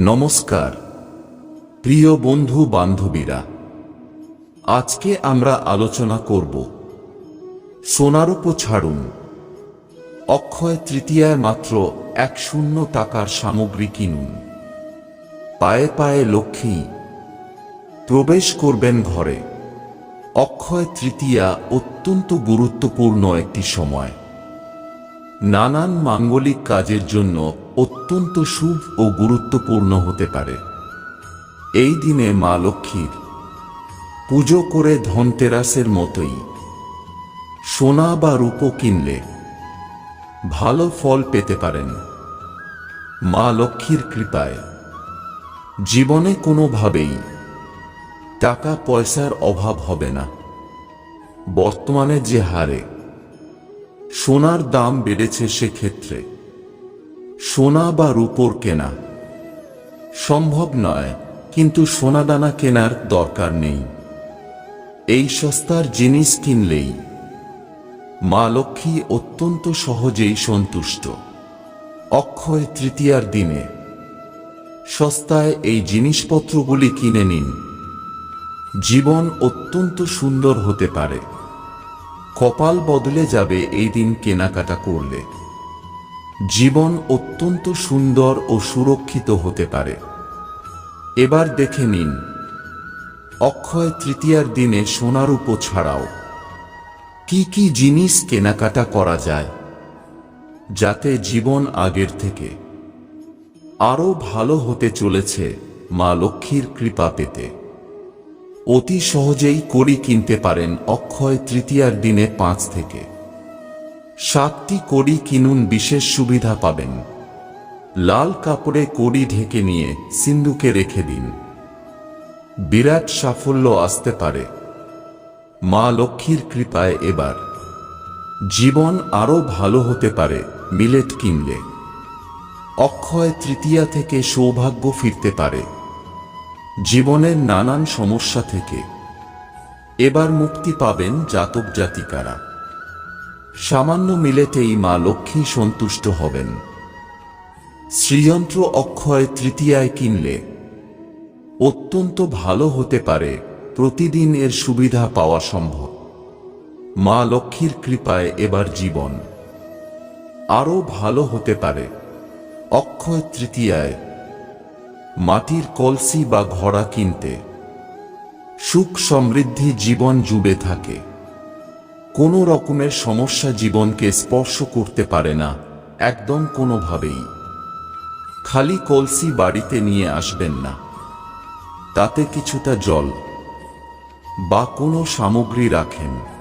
নমস্কার, প্রিয় বন্ধু বান্ধবীরা, আজকে আমরা আলোচনা করব সোনারূপ ছাড়ুন। অক্ষয় তৃতীয়ায় মাত্র এক শূন্য টাকার সামগ্রী কিনুন। পায়ে পায়ে লক্ষ্মী, প্রবেশ করবেন ঘরে। অক্ষয় তৃতীয়া অত্যন্ত গুরুত্বপূর্ণ একটি সময়। নানান মাঙ্গলিক কাজের জন্য অত্যন্ত শুভ ও গুরুত্বপূর্ণ হতে পারে। এই দিনে মা লক্ষ্মীর পুজো করে ধনতেরাসের মতোই সোনা বা রূপো কিনলে ভালো ফল পেতে পারেন। মা লক্ষ্মীর কৃপায় জীবনে কোনোভাবেই টাকা পয়সার অভাব হবে না। বর্তমানে যে হারে সোনার দাম বেড়েছে সেক্ষেত্রে। সোনা বা রূপোর কেনা। সম্ভব নয়, কিন্তু সোনাদানা কেনার দরকার নেই। এই সস্তার জিনিস কিনলেই। মা লক্ষ্মী অত্যন্ত সহজেই সন্তুষ্ট। অক্ষয় তৃতীয়ার দিনে। সস্তায় এই জিনিসপত্রগুলি কিনে নিন। জীবন অত্যন্ত সুন্দর হতে পারে। কপাল বদলে যাবে এই দিন কেনাকাটা করলে। জীবন অত্যন্ত সুন্দর ও সুরক্ষিত হতে পারে। এবার দেখে নিন। অক্ষয় তৃতীয়ার দিনে সোনারূপ ছাড়াও কি কি জিনিস কেনাকাটা করা যায়, যাতে জীবন আগের থেকে আরও ভালো হতে চলেছে মা লক্ষ্মীর কৃপা পেতে। অতি সহজেই কড়ি কিনতে পারেন অক্ষয় তৃতীয়ার দিনে পাঁচ থেকে। সাতটি কড়ি কিনুন বিশেষ সুবিধা পাবেন। লাল কাপড়ে কড়ি ঢেকে নিয়ে সিন্ধুকে রেখে দিন। বিরাট সাফল্য আসতে পারে। মা লক্ষ্মীর কৃপায় এবার। জীবন আরও ভালো হতে পারে মিলেট কিনলে। অক্ষয় তৃতীয়া থেকে সৌভাগ্য ফিরতে পারে। জীবনের নানান সমস্যা থেকে এবার মুক্তি পাবেন জাতক জাতিকারা। সামান্য মিলেতেই মা লক্ষ্মী সন্তুষ্ট হবেন। শ্রীযন্ত্র অক্ষয় তৃতীয়ায় কিনলে অত্যন্ত ভালো হতে পারে, প্রতিদিন এর সুবিধা পাওয়া সম্ভব। মা লক্ষ্মীর কৃপায় এবার জীবন আরও ভালো হতে পারে। অক্ষয় তৃতীয়ায় মাটির কলসি বা ঘোড়া কিনতে। সুখ সমৃদ্ধি জীবন জুবে থাকে। কোনো রকমের সমস্যা জীবনকে স্পর্শ করতে পারে না, একদম কোনোভাবেই। খালি কলসি বাড়িতে নিয়ে আসবেন না। তাতে কিছুটা জল বা কোনো সামগ্রী রাখেন।